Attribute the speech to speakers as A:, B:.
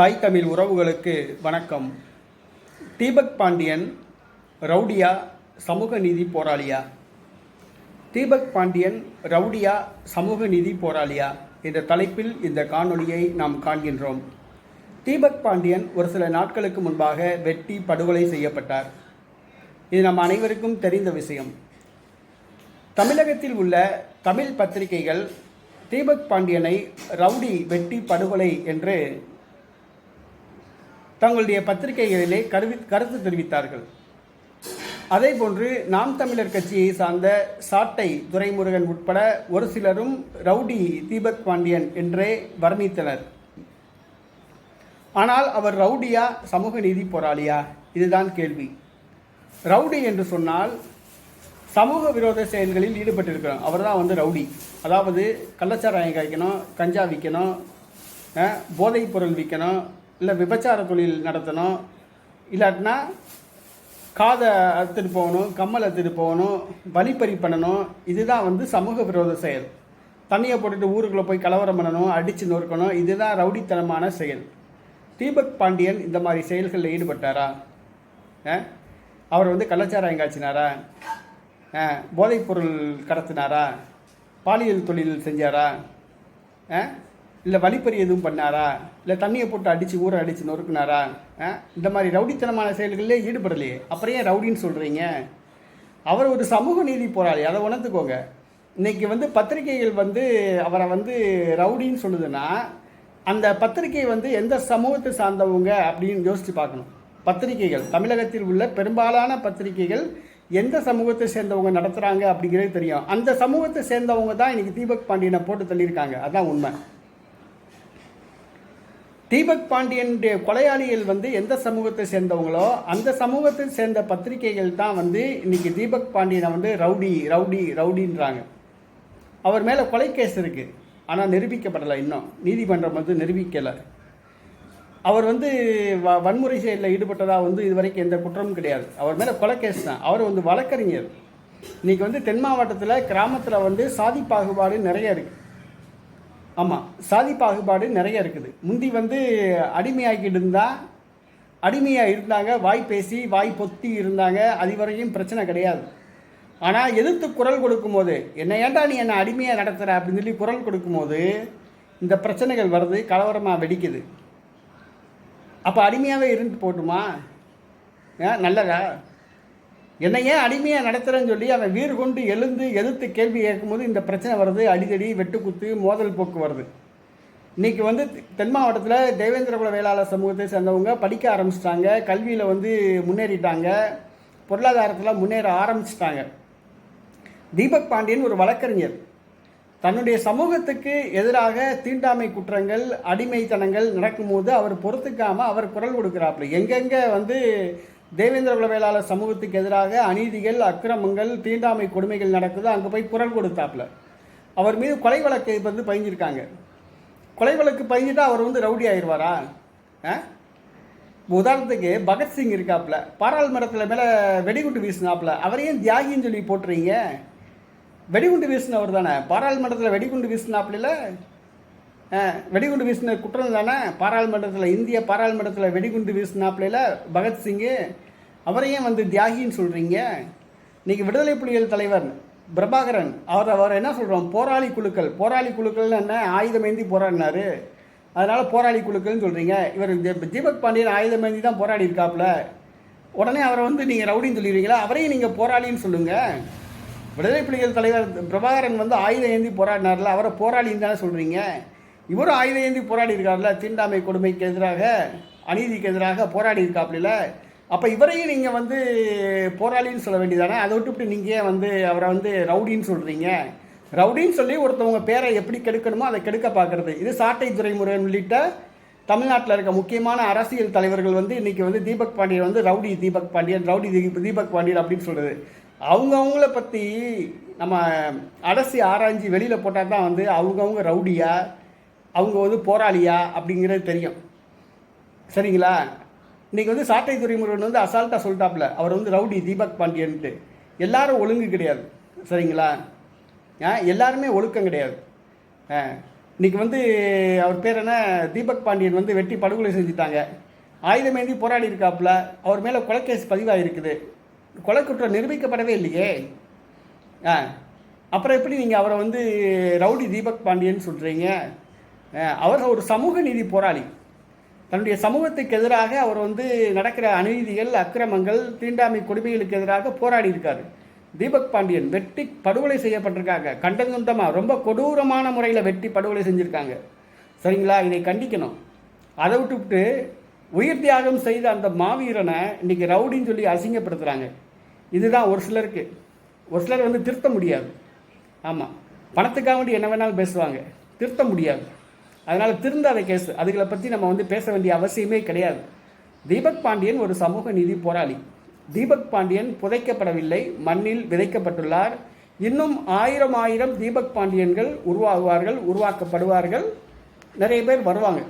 A: தாய் தமிழ் உறவுகளுக்கு வணக்கம். தீபக் பாண்டியன் ரவுடியா சமூக நீதி போராளியா? தீபக் பாண்டியன் ரவுடியா சமூக நீதி போராளியா? என்ற தலைப்பில் இந்த காணொளியை நாம் காண்கின்றோம். தீபக் பாண்டியன் ஒரு சில நாட்களுக்கு முன்பாக வெட்டி படுகொலை செய்யப்பட்டார். இது நம் அனைவருக்கும் தெரிந்த விஷயம். தமிழகத்தில் உள்ள தமிழ் பத்திரிகைகள் தீபக் பாண்டியனை ரவுடி வெட்டி படுகொலை என்று தங்களுடைய பத்திரிகைகளிலே கருவி கருத்து தெரிவித்தார்கள். அதேபோன்று நாம் தமிழர் கட்சியை சார்ந்த சாட்டை துரைமுருகன் உட்பட ஒரு சிலரும் ரவுடி தீபக் பாண்டியன் என்றே வர்ணித்தனர். ஆனால் அவர் ரவுடியா சமூக நீதி போராளியா? இதுதான் கேள்வி. ரவுடி என்று சொன்னால் சமூக விரோத செயல்களில் ஈடுபட்டிருக்கிறோம். அவர் தான் வந்து ரவுடி. அதாவது கள்ளச்சாராயம் காய்க்கணும் கஞ்சா விற்கணும் போதைப் பொருள் விற்கணும் இல்லை விபச்சார தொழில் நடத்தணும். இல்லாட்டினா காதை அறுத்துட்டு போகணும் கம்மல் அறுத்துட்டு போகணும் வழிப்பறி பண்ணணும். இதுதான் வந்து சமூக விரோத செயல். தண்ணியை போட்டுட்டு ஊருக்குள்ளே போய் கலவரம் பண்ணணும் அடித்து நொறுக்கணும். இதுதான் ரவுடித்தனமான செயல். தீபக் பாண்டியன் இந்த மாதிரி செயல்களில் ஈடுபட்டாரா? அவர் வந்து கலாச்சாரம் காய்ச்சினாரா? போதைப்பொருள் கடத்தினாரா? பாலியல் தொழில் செஞ்சாரா? இல்லை வழிப்பறி எதுவும் பண்ணாரா? இல்லை தண்ணியை போட்டு அடித்து ஊரை அடித்து நொறுக்குனாரா? இந்த மாதிரி ரவுடித்தனமான செயல்களில் ஈடுபடலையே. அப்புறம் ஏன் ரவுடின்னு சொல்கிறீங்க அவர் ஒரு சமூக நீதி போராளி. அதை உணர்ந்துக்கோங்க. இன்றைக்கி வந்து பத்திரிகைகள் வந்து அவரை வந்து ரவுடின்னு சொல்லுதுன்னா அந்த பத்திரிகை வந்து எந்த சமூகத்தை சார்ந்தவங்க அப்படின்னு யோசித்து பார்க்கணும். பத்திரிகைகள். தமிழகத்தில் உள்ள பெரும்பாலான பத்திரிகைகள் எந்த சமூகத்தை சேர்ந்தவங்க நடத்துகிறாங்க அப்படிங்கிறது தெரியும். அந்த சமூகத்தை சேர்ந்தவங்க தான் இன்றைக்கி தீபக் பாண்டியனை போட்டு தள்ளியிருக்காங்க. அதுதான் உண்மை. தீபக் பாண்டியனுடைய கொலையாளிகள் வந்து எந்த சமூகத்தை சேர்ந்தவங்களோ அந்த சமூகத்தை சேர்ந்த பத்திரிகைகள் தான் வந்து இன்னைக்கு தீபக் பாண்டியனை வந்து ரவுடி ரவுடி ரவுடின்றாங்க. அவர் மேலே கொலை கேஸ் இருக்குது ஆனால் நிரூபிக்கப்படலை இன்னும். நீதிமன்றம் வந்து நிரூபிக்கலை. அவர் வந்து வ வன்முறை செயலில் ஈடுபட்டதாக வந்து இதுவரைக்கும் எந்த குற்றமும் கிடையாது. அவர் மேலே கொலை கேஸ் தான். அவர் வந்து வழக்கறிஞர். இன்றைக்கி வந்து தென் மாவட்டத்தில் கிராமத்தில் வந்து சாதி பாகுபாடு நிறைய இருக்குது ஆமாம் சாதி பாகுபாடு நிறைய இருக்குது. முந்தி வந்து அடிமையாக்கிட்டு இருந்தால் அடிமையாக இருந்தாங்க வாய் பேசி வாய் பொத்தி இருந்தாங்க அது வரையும் பிரச்சனை கிடையாது. ஆனால் எதிர்த்து குரல் கொடுக்கும்போது என்ன ஏன்டா நீ என்னை அடிமையாக நடத்துகிற அப்படின்னு சொல்லி குரல் கொடுக்கும்போது இந்த பிரச்சனைகள் வருது கலவரமாக வெடிக்குது. அப்போ அடிமையாகவே இருந்து போட்டுமா? ஆ நல்லதா? என்னை ஏன் அடிமையாக நடத்துகிறேன்னு சொல்லி அவன் வீறு கொண்டு எழுந்து எதிர்த்து கேள்வி கேட்கும்போது இந்த பிரச்சனை வருது அடிதடி வெட்டுக்குத்து மோதல் போக்கு வருது. இன்னைக்கு வந்து தென் மாவட்டத்தில் தேவேந்திரகுல வேளாளர் சமூகத்தை சேர்ந்தவங்க படிக்க ஆரம்பிச்சிட்டாங்க கல்வியில் வந்து முன்னேறிட்டாங்க பொருளாதாரத்தில் முன்னேற ஆரம்பிச்சிட்டாங்க. தீபக் பாண்டியன் ஒரு வழக்கறிஞர். தன்னுடைய சமூகத்துக்கு எதிராக தீண்டாமை குற்றங்கள் அடிமைத்தனங்கள் நடக்கும்போது அவர் பொறுத்துக்காமல் அவர் குரல் கொடுக்குறாப்புல. எங்கெங்கே வந்து தேவேந்திர குலவேளாளர் சமூகத்துக்கு எதிராக அநீதிகள் அக்கிரமங்கள் தீண்டாமை கொடுமைகள் நடக்குது. அங்கே போய் குரல் கொடுத்தாப்புல. அவர் மீது கொலை வழக்கு வந்து பதிஞ்சிருக்காங்க. கொலை வழக்கு பதிஞ்சிட்டா அவர் வந்து ரவுடி ஆயிடுவாரா ஆ? உதாரணத்துக்கு பகத்சிங் இருக்காப்புல. பாராளுமன்றத்தில் மேலே வெடிகுண்டு வீசினாப்புல. அவரையும் தியாகின்னு சொல்லி போட்டுறீங்க? வெடிகுண்டு வீசினவர் தானே. பாராளுமன்றத்தில் வெடிகுண்டு வீசினாப்புல வெடிகுண்டு வீசின குற்றம் தானே பாராளுமன்றத்தில் இந்திய பாராளுமன்றத்தில் வெடிகுண்டு வீசினாப்பிலையில் பகத்சிங்கு அவரையும் வந்து தியாகின்னு சொல்கிறீங்க இன்றைக்கி விடுதலை புலிகள் தலைவர் பிரபாகரன் அவர் அவர் என்ன சொல்கிறோம் போராளி குழுக்கள். போராளி குழுக்கள்னு என்ன? ஆயுதமேந்தி போராடினார் போராடினாரு. அதனால் போராளி குழுக்கள்னு சொல்கிறீங்க இவர் தீபக் பாண்டியன் ஆயுதமேந்தி தான் போராடி இருக்காப்புல உடனே அவரை வந்து நீங்கள் ரவுடின்னு சொல்லிடுவீங்களா? அவரையும் நீங்கள் போராளின்னு சொல்லுங்கள் விடுதலை புலிகள் தலைவர் பிரபாகரன் வந்து ஆயுதம் ஏந்தி போராடினார்ல அவரை போராளின்னு தானே சொல்கிறீங்க இவரும் ஆயுத ஏந்தி போராடி இருக்கார்ல தீண்டாமை கொடுமைக்கு எதிராக அநீதிக்கு எதிராக போராடி இருக்காப்புல அப்போ இவரையும் நீங்கள் வந்து போராளின்னு சொல்ல வேண்டியதானே? அதை விட்டுவிட்டு நீங்கள் வந்து அவரை வந்து ரவுடின்னு சொல்கிறீங்க ரவுடின்னு சொல்லி ஒருத்தவங்க பேரை எப்படி கெடுக்கணுமோ அதை கெடுக்க பார்க்கறது. இது சாட்டை துறைமுருகன் உள்ளிட்ட தமிழ்நாட்டில் இருக்க முக்கியமான அரசியல் தலைவர்கள் வந்து இன்னைக்கு வந்து தீபக் பாண்டியன் வந்து ரவுடி தீபக் பாண்டியன் ரவுடி தீபக் தீபக் பாண்டியன் அப்படின்னு சொல்கிறது அவங்கவுங்கள பற்றி நம்ம அலசி ஆராய்ஞ்சி வெளியில் போட்டால் தான் வந்து அவங்கவுங்க ரவுடியாக அவங்க வந்து போராளியா அப்படிங்கிறது தெரியும். சரிங்களா? இன்னைக்கு வந்து சாட்டை துறைமுருகன் வந்து அசால்ட்டாக சொல்லிட்டாப்புல. அவர் வந்து ரவுடி தீபக் பாண்டியன்ட்டு. எல்லாரும் ஒழுங்கு கிடையாது. சரிங்களா? ஆ எல்லாருமே ஒழுக்கம் கிடையாது. ஆ இன்னைக்கு வந்து அவர் பேர் என்ன? தீபக் பாண்டியன் வந்து வெட்டி படுகொலை செஞ்சுட்டாங்க. ஆயுதமேந்தி போராடி இருக்காப்புல. அவர் மேலே கொலைக்கேஸ் பதிவாகிருக்குது கொலை குற்றம் நிரூபிக்கப்படவே இல்லையே. ஆ அப்புறம் எப்படி நீங்கள் அவரை வந்து ரவுடி தீபக் பாண்டியன் சொல்கிறீங்க அவர் ஒரு சமூக நீதி போராளி. தன்னுடைய சமூகத்துக்கு எதிராக அவர் வந்து நடக்கிற அநீதிகள் அக்கிரமங்கள் தீண்டாமை கொடுமைகளுக்கு எதிராக போராடி இருக்காரு. தீபக் பாண்டியன் வெட்டி படுகொலை செய்யப்பட்டிருக்காங்க. கண்டந்துண்டமாக ரொம்ப கொடூரமான முறையில் வெட்டி படுகொலை செஞ்சுருக்காங்க. சரிங்களா? இதை கண்டிக்கணும். அதை விட்டுவிட்டு உயிர் தியாகம் செய்த அந்த மாவீரனை இன்னைக்கு ரவுடின்னு சொல்லி அசிங்கப்படுத்துகிறாங்க இதுதான் ஒரு சிலருக்கு. ஒரு சிலர் வந்து திருத்த முடியாது. ஆமாம் பணத்துக்காக வேண்டி என்ன வேணாலும் பேசுவாங்க. திருத்த முடியாது. அதனால் திருந்தாத கேஸ் அதுகளை பற்றி நம்ம வந்து பேச வேண்டிய அவசியமே கிடையாது. தீபக் பாண்டியன் ஒரு சமூக நீதி போராளி. தீபக் பாண்டியன் புதைக்கப்படவில்லை மண்ணில் விதைக்கப்பட்டுள்ளார். இன்னும் ஆயிரம் ஆயிரம் தீபக் பாண்டியன்கள் உருவாகுவார்கள் உருவாக்கப்படுவார்கள். நிறைய பேர் வருவாங்க.